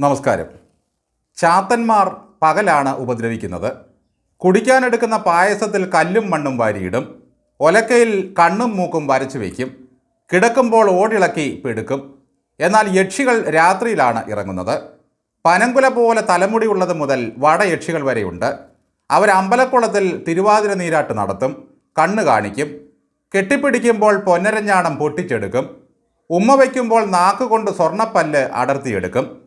നമസ്കാരം. ചാത്തന്മാർ പകലാണ് ഉപദ്രവിക്കുന്നത്. കുടിക്കാനെടുക്കുന്ന പായസത്തിൽ കല്ലും മണ്ണും വാരിയിടും. ഒലക്കയിൽ കണ്ണും മൂക്കും വരച്ചു വയ്ക്കും കിടക്കുമ്പോൾ ഓടിളക്കി പിടുക്കും. എന്നാൽ യക്ഷികൾ രാത്രിയിലാണ് ഇറങ്ങുന്നത്. പനങ്കുല പോലെ തലമുടി തലമുടിയുള്ളത് മുതൽ വടയക്ഷികൾ വരെയുണ്ട്. അവർ അമ്പലക്കുളത്തിൽ തിരുവാതിര നീരാട്ട് നടത്തും. കണ്ണ് കാണിക്കും. കെട്ടിപ്പിടിക്കുമ്പോൾ പൊന്നരഞ്ഞാണം പൊട്ടിച്ചെടുക്കും. ഉമ്മ വയ്ക്കുമ്പോൾ നാക്കുകൊണ്ട് സ്വർണപ്പല്ല് അടർത്തിയെടുക്കും.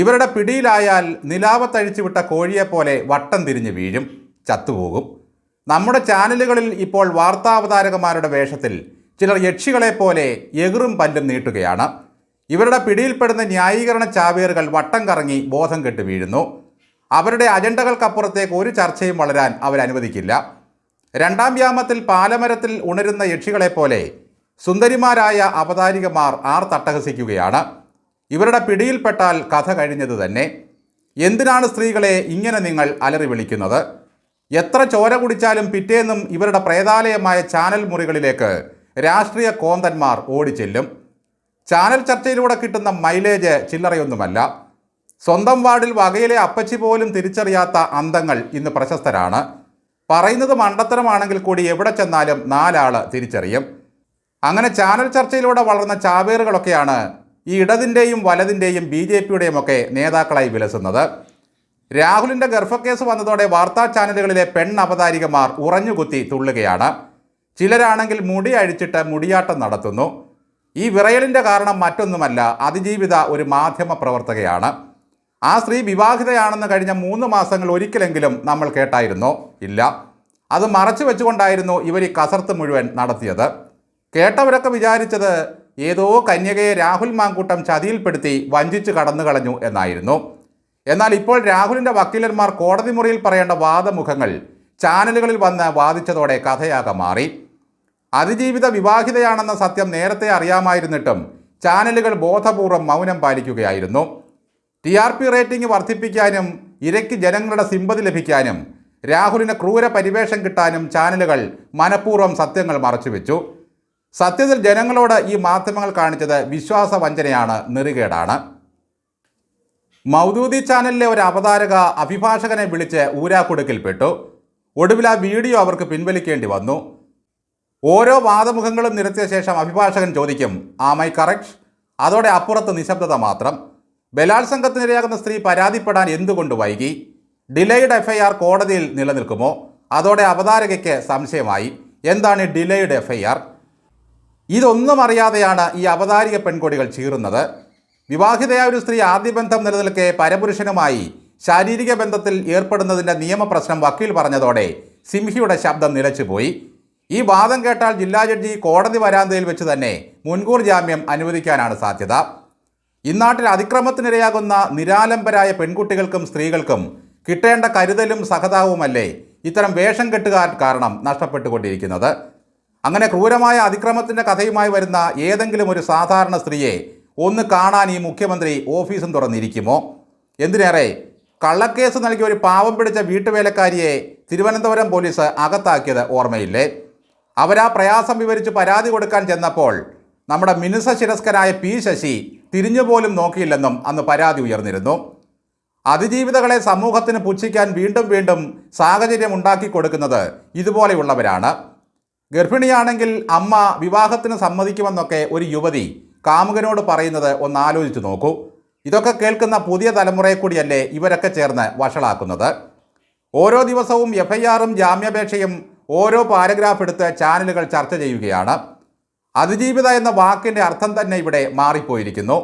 ഇവരുടെ പിടിയിലായാൽ നിലാവത്തഴിച്ചു വിട്ട കോഴിയെപ്പോലെ വട്ടം തിരിഞ്ഞ് വീഴും ചത്തുപോകും. നമ്മുടെ ചാനലുകളിൽ ഇപ്പോൾ വാർത്താവതാരകന്മാരുടെ വേഷത്തിൽ ചിലർ യക്ഷികളെ പോലെ എകിറും പല്ലും നീട്ടുകയാണ്. ഇവരുടെ പിടിയിൽപ്പെടുന്ന ന്യായീകരണ ചാവേറുകൾ വട്ടം കറങ്ങി ബോധം കെട്ട് വീഴുന്നു. അവരുടെ അജണ്ടകൾക്കപ്പുറത്തേക്ക് ഒരു ചർച്ചയും വളരാൻ അവരനുവദിക്കില്ല രണ്ടാം വ്യാമത്തിൽ പാലമരത്തിൽ ഉണരുന്ന യക്ഷികളെപ്പോലെ സുന്ദരിമാരായ അവതാരികമാർ ആർ തട്ടഹസിക്കുകയാണ്. ഇവരുടെ പിടിയിൽപ്പെട്ടാൽ കഥ കഴിഞ്ഞത് തന്നെ. എന്തിനാണ് സ്ത്രീകളെ ഇങ്ങനെ നിങ്ങൾ അലറി വിളിക്കുന്നത്? എത്ര ചോര കുടിച്ചാലും പിറ്റേന്നും ഇവരുടെ പ്രേതാലയമായ ചാനൽ മുറികളിലേക്ക് രാഷ്ട്രീയ കോന്തന്മാർ ഓടിച്ചെല്ലും. ചാനൽ ചർച്ചയിലൂടെ കിട്ടുന്ന മൈലേജ് ചില്ലറയൊന്നുമല്ല. സ്വന്തം വാർഡിൽ വകയിലെ അപ്പച്ചി പോലും തിരിച്ചറിയാത്ത അന്തങ്ങൾ ഇന്ന് പ്രശസ്തരാണ്. പറയുന്നത് മണ്ടത്തരമാണെങ്കിൽ കൂടി എവിടെ ചെന്നാലും നാലാൾ തിരിച്ചറിയും. അങ്ങനെ ചാനൽ ചർച്ചയിലൂടെ വളർന്ന ചാവേറുകളൊക്കെയാണ് ഈ ഇടതിന്റെയും വലതിന്റെയും ബി ജെ പിയുടെയും ഒക്കെ നേതാക്കളായി വിലസുന്നത്. രാഹുലിന്റെ ഗർഭക്കേസ് വന്നതോടെ വാർത്താ ചാനലുകളിലെ പെൺ അവതാരികമാർ ഉറഞ്ഞുകുത്തി തുള്ളുകയാണ്. ചിലരാണെങ്കിൽ മുടി അഴിച്ചിട്ട് മുടിയാട്ടം നടത്തുന്നു. ഈ വിറയലിന്റെ കാരണം മറ്റൊന്നുമല്ല അതിജീവിത ഒരു മാധ്യമ പ്രവർത്തകയാണ്. ആ സ്ത്രീ വിവാഹിതയാണെന്ന് കഴിഞ്ഞ മൂന്ന് മാസങ്ങൾ ഒരിക്കലെങ്കിലും നമ്മൾ കേട്ടായിരുന്നോ? ഇല്ല. അത് മറച്ചു വെച്ചുകൊണ്ടായിരുന്നു ഇവർ ഈ കസർത്ത് മുഴുവൻ നടത്തിയത്. കേട്ടവരൊക്കെ വിചാരിച്ചത് ഏതോ കന്യകയെ രാഹുൽ മാങ്കൂട്ടം ചതിയിൽപ്പെടുത്തി വഞ്ചിച്ച് കടന്നു കളഞ്ഞു എന്നായിരുന്നു. എന്നാൽ ഇപ്പോൾ രാഹുലിന്റെ വക്കീലന്മാർ കോടതി മുറിയിൽ പറയേണ്ട വാദമുഖങ്ങൾ ചാനലുകളിൽ വന്ന് വാദിച്ചതോടെ കഥയാകെ മാറി. അതിജീവിത വിവാഹിതയാണെന്ന സത്യം നേരത്തെ അറിയാമായിരുന്നിട്ടും ചാനലുകൾ ബോധപൂർവം മൗനം പാലിക്കുകയായിരുന്നു. ടി ആർ പി റേറ്റിംഗ് വർദ്ധിപ്പിക്കാനും ഇരയ്ക്ക് ജനങ്ങളുടെ സിമ്പതി ലഭിക്കാനും രാഹുലിന് ക്രൂര പരിവേഷം കിട്ടാനും ചാനലുകൾ മനഃപൂർവം സത്യങ്ങൾ മറച്ചുവെച്ചു. സത്യത്തിൽ ജനങ്ങളോട് ഈ മാധ്യമങ്ങൾ കാണിച്ചത് വിശ്വാസ വഞ്ചനയാണ് നെറുകേടാണ്. മൗദൂദി ചാനലിലെ ഒരു അവതാരക അഭിഭാഷകനെ വിളിച്ച് ഊരാക്കുടുക്കിൽപ്പെട്ടു. ഒടുവിൽ ആ വീഡിയോ അവർക്ക് പിൻവലിക്കേണ്ടി വന്നു. ഓരോ വാദമുഖങ്ങളും നിരത്തിയ ശേഷം അഭിഭാഷകൻ ചോദിക്കും ആമൈ കറക്റ്റ് അതോടെ അപ്പുറത്ത് നിശബ്ദത മാത്രം. ബലാത്സംഗത്തിനിരയാകുന്ന സ്ത്രീ പരാതിപ്പെടാൻ എന്തുകൊണ്ട് വൈകി? ഡിലേഡ് എഫ്ഐആർ കോടതിയിൽ നിലനിൽക്കുമോ? അതോടെ അവതാരകയ്ക്ക് സംശയമായി. എന്താണ് ഡിലേഡ് എഫ്ഐആർ? ഇതൊന്നും അറിയാതെയാണ് ഈ അവതാരിക പെൺകൊടികൾ ചീറുന്നത്. വിവാഹിതയായ ഒരു സ്ത്രീ ആദ്യ ബന്ധം നിലനിൽക്കെ പരപുരുഷനുമായി ശാരീരിക ബന്ധത്തിൽ ഏർപ്പെടുന്നതിന്റെ നിയമപ്രശ്നം വക്കീൽ പറഞ്ഞതോടെ സിംഹിയുടെ ശബ്ദം നിലച്ചുപോയി. ഈ വാദം കേട്ടാൽ ജില്ലാ ജഡ്ജി കോടതി വരാന്തയിൽ വെച്ച് തന്നെ മുൻകൂർ ജാമ്യം അനുവദിക്കാനാണ് സാധ്യത. ഇന്നാട്ടിൽ അതിക്രമത്തിനിരയാകുന്ന നിരാലംബരായ പെൺകുട്ടികൾക്കും സ്ത്രീകൾക്കും കിട്ടേണ്ട കരുതലും സഹതാവുമല്ലേ ഇത്തരം വേഷം കെട്ടുകാർ കാരണം നഷ്ടപ്പെട്ടുകൊണ്ടിരിക്കുന്നത്. അങ്ങനെ ക്രൂരമായ അതിക്രമത്തിന്റെ കഥയുമായി വരുന്ന ഏതെങ്കിലും ഒരു സാധാരണ സ്ത്രീയെ ഒന്ന് കാണാൻ ഈ മുഖ്യമന്ത്രി ഓഫീസും തുറന്നിരിക്കുമോ? എന്തിനേറെ? കള്ളക്കേസ് നൽകിയ ഒരു പാവം പിടിച്ച വീട്ടുവേലക്കാരിയെ തിരുവനന്തപുരം പോലീസ് അകത്താക്കിയത് ഓർമ്മയില്ലേ? അവരാ പ്രയാസം വിവരിച്ച് പരാതി കൊടുക്കാൻ ചെന്നപ്പോൾ നമ്മുടെ മിനുസ ശിരസ്കനായ പി ശശി തിരിഞ്ഞുപോലും നോക്കിയില്ലെന്നും അന്ന് പരാതി ഉയർന്നിരുന്നു. അതിജീവിതകളെ സമൂഹത്തിന് പുച്ഛിക്കാൻ വീണ്ടും വീണ്ടും സാഹചര്യം ഉണ്ടാക്കി കൊടുക്കുന്നത് ഇതുപോലെയുള്ളവരാണ്. ഗർഭിണിയാണെങ്കിൽ അമ്മ വിവാഹത്തിന് സമ്മതിക്കുമെന്നൊക്കെ ഒരു യുവതി കാമുകനോട് പറയുന്നത് ഒന്ന് ആലോചിച്ച് നോക്കൂ. ഇതൊക്കെ കേൾക്കുന്ന പുതിയ തലമുറയെ കൂടിയല്ലേ ഇവരൊക്കെ ചേർന്ന് വഷളാക്കുന്നത്. ഓരോ ദിവസവും എഫ് ഐ ആറും ജാമ്യാപേക്ഷയും ഓരോ പാരഗ്രാഫ് എടുത്ത് ചാനലുകൾ ചർച്ച ചെയ്യുകയാണ്. അതിജീവിത എന്ന വാക്കിന്റെ അർത്ഥം തന്നെ ഇവിടെ മാറിപ്പോയിരിക്കുന്നു.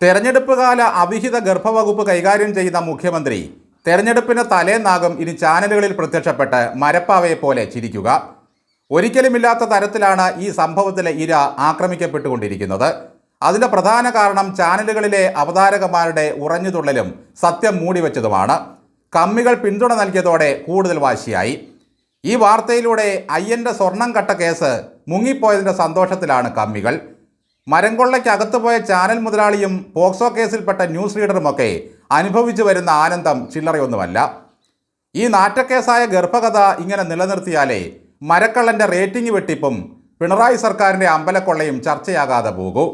തെരഞ്ഞെടുപ്പ് കാല അവിഹിത ഗർഭവകുപ്പ് കൈകാര്യം ചെയ്യുന്ന മുഖ്യമന്ത്രി തെരഞ്ഞെടുപ്പിന് തലേന്നാകും ഇനി ചാനലുകളിൽ പ്രത്യക്ഷപ്പെട്ട് മരപ്പാവയെ പോലെ ചിരിക്കുക. ഒരിക്കലുമില്ലാത്ത തരത്തിലാണ് ഈ സംഭവത്തിലെ ഇര ആക്രമിക്കപ്പെട്ടുകൊണ്ടിരിക്കുന്നത്. അതിന്റെ പ്രധാന കാരണം ചാനലുകളിലെ അവതാരകന്മാരുടെ ഉറഞ്ഞുതുള്ളലും സത്യം മൂടിവെച്ചതുമാണ്. കമ്മികൾ പിന്തുണ നൽകിയതോടെ കൂടുതൽ വാശിയായി. ഈ വാർത്തയിലൂടെ അയ്യന്റെ സ്വർണം കട്ട കേസ് മുങ്ങിപ്പോയതിന്റെ സന്തോഷത്തിലാണ് കമ്മികൾ. മരംകൊള്ളയ്ക്കകത്ത് പോയ ചാനൽ മുതലാളിയും പോക്സോ കേസിൽപ്പെട്ട ന്യൂസ് റീഡറുമൊക്കെ അനുഭവിച്ചു വരുന്ന ആനന്ദം ചില്ലറയൊന്നുമല്ല. ഈ നാറ്റക്കേസായ ഗർഭകഥ ഇങ്ങനെ നിലനിർത്തിയാലേ മരക്കള്ളന്റെ റേറ്റിംഗ് വെട്ടിപ്പും പിണറായി സർക്കാരിന്റെ അമ്പലക്കൊള്ളയും ചർച്ചയാകാതെ പോകൂ.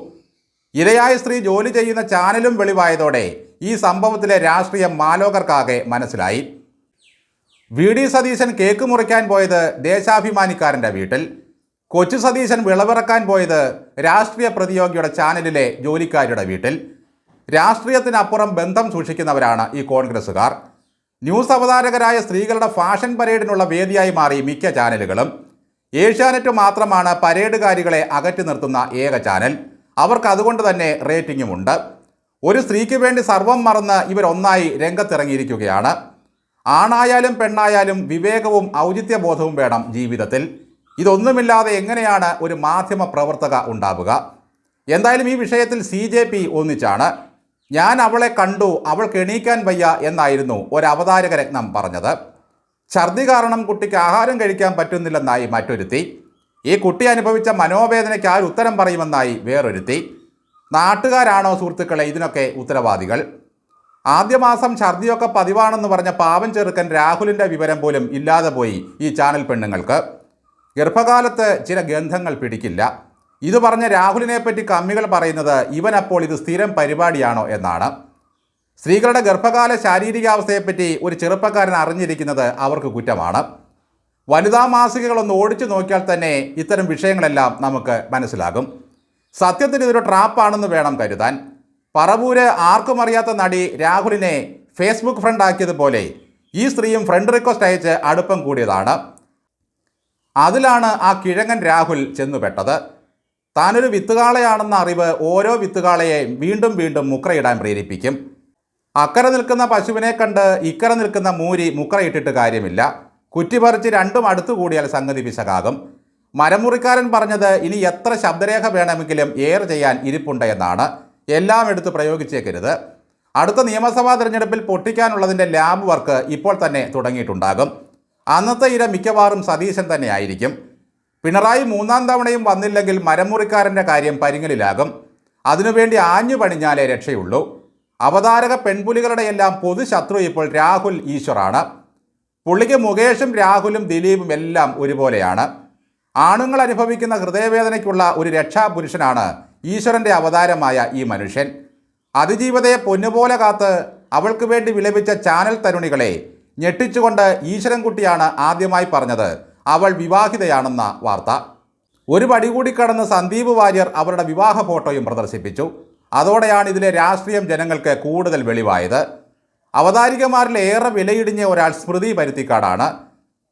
ഇരയായ സ്ത്രീ ജോലി ചെയ്യുന്ന ചാനലും വെളിവായതോടെ ഈ സംഭവത്തിലെ രാഷ്ട്രീയം മാലോകർക്കാകെ മനസ്സിലായി. വി ഡി സതീശൻ കേക്ക് മുറിക്കാൻ പോയത് ദേശാഭിമാനിക്കാരന്റെ വീട്ടിൽ. കൊച്ചു സതീശൻ വിളവിറക്കാൻ പോയത് രാഷ്ട്രീയ പ്രതിയോഗിയുടെ ചാനലിലെ ജോലിക്കാരുടെ വീട്ടിൽ. രാഷ്ട്രീയത്തിനപ്പുറം ബന്ധം സൂക്ഷിക്കുന്നവരാണ് ഈ കോൺഗ്രസ്സുകാർ. ന്യൂസ് അവതാരകരായ സ്ത്രീകളുടെ ഫാഷൻ പരേഡിനുള്ള വേദിയായി മാറി മിക്ക ചാനലുകളും. ഏഷ്യാനെറ്റ് മാത്രമാണ് പരേഡുകാരികളെ അകറ്റി നിർത്തുന്ന ഏക ചാനൽ. അവർക്ക് അതുകൊണ്ട് തന്നെ റേറ്റിംഗുമുണ്ട് ഒരു സ്ത്രീക്ക് വേണ്ടി സർവം മറന്ന് ഇവരൊന്നായി രംഗത്തിറങ്ങിയിരിക്കുകയാണ്. ആണായാലും പെണ്ണായാലും വിവേകവും ഔചിത്യബോധവും വേണം ജീവിതത്തിൽ. ഇതൊന്നുമില്ലാതെ എങ്ങനെയാണ് ഒരു മാധ്യമ പ്രവർത്തക ഉണ്ടാവുക? എന്തായാലും ഈ വിഷയത്തിൽ സി ഒന്നിച്ചാണ്. ഞാൻ അവളെ കണ്ടു അവൾക്ക് എണീക്കാൻ വയ്യ എന്നായിരുന്നു ഒരു അവതാരക രത്നം പറഞ്ഞത്. ഛർദി കാരണം കുട്ടിക്ക് ആഹാരം കഴിക്കാൻ പറ്റുന്നില്ലെന്നായി മറ്റൊരുത്തി. ഈ കുട്ടി അനുഭവിച്ച മനോവേദനയ്ക്ക് ആര് ഉത്തരം പറയുമെന്നായി വേറൊരുത്തി. നാട്ടുകാരാണോ സുഹൃത്തുക്കളെ ഇതിനൊക്കെ ഉത്തരവാദികൾ? ആദ്യ മാസം ഛർദിയൊക്കെ പതിവാണെന്ന് പറഞ്ഞ പാവം ചെറുക്കൻ രാഹുലിന്റെ വിവരം പോലും ഇല്ലാതെ പോയി ഈ ചാനൽ പെണ്ണുങ്ങൾക്ക്. ഗർഭകാലത്ത് ചില ഗന്ധങ്ങൾ പിടിക്കില്ല. ഇത് പറഞ്ഞ രാഹുലിനെ പറ്റി കമ്മികൾ പറയുന്നത് ഇവൻ അപ്പോൾ ഇത് സ്ഥിരം പരിപാടിയാണോ എന്നാണ്. സ്ത്രീകളുടെ ഗർഭകാല ശാരീരികാവസ്ഥയെപ്പറ്റി ഒരു ചെറുപ്പക്കാരൻ അറിഞ്ഞിരിക്കുന്നത് അവർക്ക് കുറ്റമാണ്. വനിതാ മാസികകളൊന്ന് ഓടിച്ചു നോക്കിയാൽ തന്നെ ഇത്തരം വിഷയങ്ങളെല്ലാം നമുക്ക് മനസ്സിലാകും. സത്യത്തിന് ഇതൊരു ട്രാപ്പാണെന്ന് വേണം കരുതാൻ. പറവൂര് ആർക്കും അറിയാത്ത നടി രാഹുലിനെ ഫേസ്ബുക്ക് ഫ്രണ്ട് ആക്കിയതുപോലെ ഈ സ്ത്രീയും ഫ്രണ്ട് റിക്വസ്റ്റ് അയച്ച് അടുപ്പം കൂടിയതാണ്. അതിലാണ് ആ കിഴങ്ങൻ രാഹുൽ ചെന്നുപെട്ടത്. താനൊരു വിത്തുകാളയാണെന്ന അറിവ് ഓരോ വിത്തുകാളയെ വീണ്ടും വീണ്ടും മുക്രയിടാൻ പ്രേരിപ്പിക്കും. അക്കരെ നിൽക്കുന്ന പശുവിനെ കണ്ട് ഇക്കരെ നിൽക്കുന്ന മൂരി മുക്രയിട്ടിട്ട് കാര്യമില്ല. കുറ്റിപറിച്ച് രണ്ടും അടുത്തു കൂടിയാൽ സംഗതി പിശകാകും മരമുറിക്കാരൻ പറഞ്ഞത് ഇനി എത്ര ശബ്ദരേഖ വേണമെങ്കിലും ഏർ ചെയ്യാൻ ഇരിപ്പുണ്ട് എന്നാണ്. എല്ലാം എടുത്ത് പ്രയോഗിച്ചേക്കരുത്. അടുത്ത നിയമസഭാ തിരഞ്ഞെടുപ്പിൽ പൊട്ടിക്കാനുള്ളതിന്റെ ലാബ് വർക്ക് ഇപ്പോൾ തന്നെ തുടങ്ങിയിട്ടുണ്ടാകും. അന്നത്തെ ഇര മിക്കവാറും സതീശൻ തന്നെ ആയിരിക്കും. പിണറായി മൂന്നാം തവണയും വന്നില്ലെങ്കിൽ മരമുറിക്കാരന്റെ കാര്യം പരിങ്ങലിലാകും അതിനുവേണ്ടി ആഞ്ഞു പണിഞ്ഞാലേ രക്ഷയുള്ളൂ. അവതാരക പെൺപുലികളുടെ എല്ലാം പൊതുശത്രു ഇപ്പോൾ രാഹുൽ ഈശ്വറാണ്. പുള്ളിക്ക് മുകേഷും രാഹുലും ദിലീപും എല്ലാം ഒരുപോലെയാണ്. ആണുങ്ങൾ അനുഭവിക്കുന്ന ഹൃദയവേദനയ്ക്കുള്ള ഒരു രക്ഷാപുരുഷനാണ് ഈശ്വരന്റെ അവതാരമായ ഈ മനുഷ്യൻ. അതിജീവതയെ പൊന്നുപോലെ കാത്ത് അവൾക്ക് വേണ്ടി വിലപിച്ച ചാനൽ തരുണികളെ ഞെട്ടിച്ചുകൊണ്ട് ഈശ്വരൻകുട്ടിയാണ് ആദ്യമായി പറഞ്ഞത്. അവൾ വിവാഹിതയാണെന്ന വാർത്ത. ഒരു പടി കൂടി കടന്ന് സന്ദീപ് വാര്യർ അവരുടെ വിവാഹ ഫോട്ടോയും പ്രദർശിപ്പിച്ചു. അതോടെയാണ് ഇതിലെ രാഷ്ട്രീയം ജനങ്ങൾക്ക് കൂടുതൽ വെളിവായത്. അവതാരികമാരിൽ ഏറെ വിലയിടിഞ്ഞ ഒരാൾ സ്മൃതി പരുത്തിക്കാടാണ്.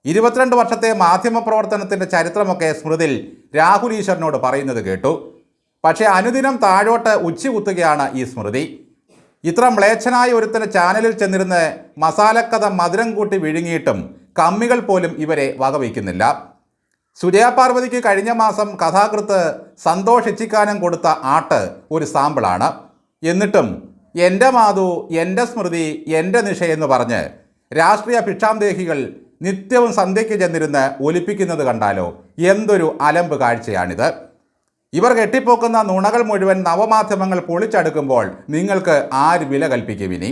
ഇരുപത്തിരണ്ട് വർഷത്തെ മാധ്യമപ്രവർത്തനത്തിന്റെ ചരിത്രമൊക്കെ സ്മൃതിൽ രാഹുൽ ഈശ്വരനോട് പറയുന്നത് കേട്ടു. പക്ഷേ അനുദിനം താഴോട്ട് ഉച്ചകുത്തുകയാണ് ഈ സ്മൃതി. ഇത്ര മ്ലേച്ഛനായ ഒരുത്തിന് ചാനലിൽ ചെന്നിരുന്ന് മസാലക്കഥ മധുരം കൂട്ടി വിഴുങ്ങിയിട്ടും കമ്മികൾ പോലും ഇവരെ വകവയ്ക്കുന്നില്ല സുജയ പാർവതിക്ക് കഴിഞ്ഞ മാസം കഥാകൃത്ത് സന്തോഷ് ഇച്ചിക്കാനം കൊടുത്ത ആട്ട് ഒരു സാമ്പിളാണ്. എന്നിട്ടും എന്റെ മാതു എന്റെ സ്മൃതി എന്റെ നിഷ എന്ന് പറഞ്ഞ് രാഷ്ട്രീയ ഭിക്ഷാന്തേഹികൾ നിത്യവും സന്ധ്യയ്ക്ക് ചെന്നിരുന്ന് ഒലിപ്പിക്കുന്നത് കണ്ടാലോ? എന്തൊരു അലമ്പ് കാഴ്ചയാണിത്. ഇവർ കെട്ടിപ്പോക്കുന്ന നുണകൾ മുഴുവൻ നവമാധ്യമങ്ങൾ പൊളിച്ചടുക്കുമ്പോൾ നിങ്ങൾക്ക് ആര് വില കൽപ്പിക്കും ഇനി?